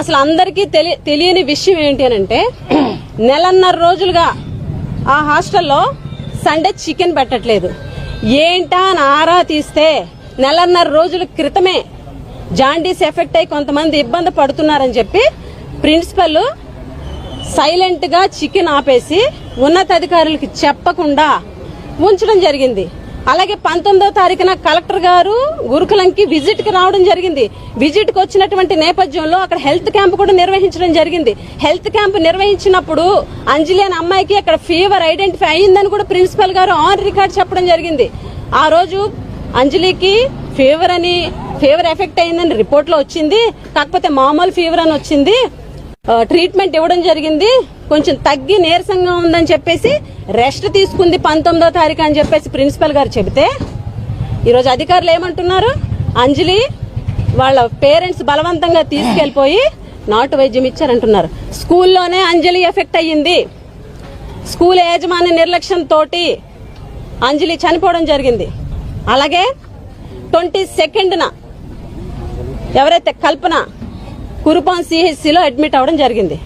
అసలు అందరికీ తెలి తెలియని విషయం ఏంటి అని అంటే నెలన్నర రోజులుగా ఆ హాస్టల్లో సండే చికెన్ పెట్టట్లేదు. ఏంటా అని ఆరా తీస్తే నెలన్నర రోజుల క్రితమే జాండీస్ ఎఫెక్ట్ అయి కొంతమంది ఇబ్బంది పడుతున్నారని చెప్పి ప్రిన్సిపల్ సైలెంట్గా చికెన్ ఆపేసి ఉన్నతాధికారులకి చెప్పకుండా ఉంచడం జరిగింది. అలాగే పంతొమ్మిదో తారీఖున కలెక్టర్ గారు గురుకులంకి విజిట్కి రావడం జరిగింది. విజిట్కి వచ్చినటువంటి నేపథ్యంలో అక్కడ హెల్త్ క్యాంప్ కూడా నిర్వహించడం జరిగింది. హెల్త్ క్యాంప్ నిర్వహించినప్పుడు అంజలి అనే అమ్మాయికి అక్కడ ఫీవర్ ఐడెంటిఫై అయిందని కూడా ప్రిన్సిపల్ గారు ఆన్ రికార్డ్ చెప్పడం జరిగింది. ఆ రోజు అంజలికి ఫీవర్ అని ఫీవర్ ఎఫెక్ట్ అయిందని రిపోర్ట్లో వచ్చింది. కాకపోతే మామూలు ఫీవర్ అని వచ్చింది. ట్రీట్మెంట్ ఇవ్వడం జరిగింది. కొంచెం తగ్గి నీరసంగా ఉందని చెప్పేసి రెస్ట్ తీసుకుంది పంతొమ్మిదో తారీఖు అని చెప్పేసి ప్రిన్సిపల్ గారు చెబితే. ఈరోజు అధికారులు ఏమంటున్నారు? అంజలి వాళ్ళ పేరెంట్స్ బలవంతంగా తీసుకెళ్ళిపోయి నాటు వైద్యం ఇచ్చారంటున్నారు. స్కూల్లోనే అంజలి ఎఫెక్ట్ అయ్యింది. స్కూల్ యాజమాన్య నిర్లక్ష్యంతో అంజలి చనిపోవడం జరిగింది. అలాగే ట్వంటీ సెకండ్న ఎవరైతే కల్పన కురుపాం సిహెచ్సిలో అడ్మిట్ అవడం జరిగింది.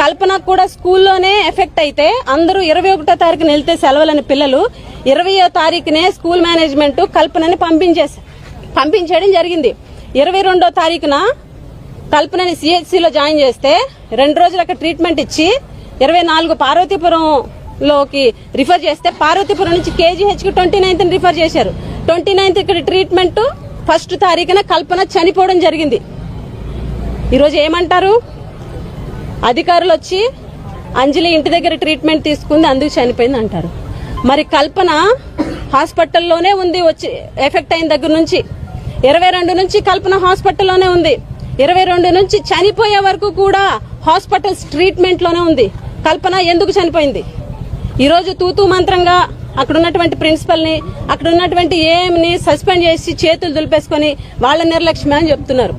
కల్పన కూడా స్కూల్లోనే ఎఫెక్ట్ అయితే అందరూ ఇరవై ఒకటో తారీఖున వెళ్తే సెలవులని పిల్లలు ఇరవయో తారీఖునే స్కూల్ మేనేజ్మెంట్ కల్పనని పంపించేసి పంపించేయడం జరిగింది. ఇరవై రెండో తారీఖున కల్పనని సిహెచ్సిలో జాయిన్ చేస్తే రెండు రోజులు అక్కడ ట్రీట్మెంట్ ఇచ్చి ఇరవై నాలుగు పార్వతీపురంలోకి రిఫర్ చేస్తే పార్వతీపురం నుంచి కేజీహెచ్కి ట్వంటీ నైన్త్ రిఫర్ చేశారు. ట్వంటీ నైన్త్ ఇక్కడ ట్రీట్మెంట్ ఫస్ట్ తారీఖున కల్పన చనిపోవడం జరిగింది. ఈరోజు ఏమంటారు? అధికారులు వచ్చి అంజలి ఇంటి దగ్గర ట్రీట్మెంట్ తీసుకుంది అందుకు చనిపోయింది అంటారు. మరి కల్పన హాస్పిటల్లోనే ఉంది వచ్చి ఎఫెక్ట్ అయిన దగ్గర నుంచి. ఇరవై రెండు నుంచి కల్పన హాస్పిటల్లోనే ఉంది. ఇరవై రెండు నుంచి చనిపోయే వరకు కూడా హాస్పిటల్స్ ట్రీట్మెంట్లోనే ఉంది. కల్పన ఎందుకు చనిపోయింది? ఈరోజు తూతూ మంత్రంగా అక్కడ ఉన్నటువంటి ప్రిన్సిపల్ని అక్కడ ఉన్నటువంటి ఏఎంని సస్పెండ్ చేసి చేతులు దులిపేసుకొని వాళ్ళ నిర్లక్ష్యమే అని చెప్తున్నారు.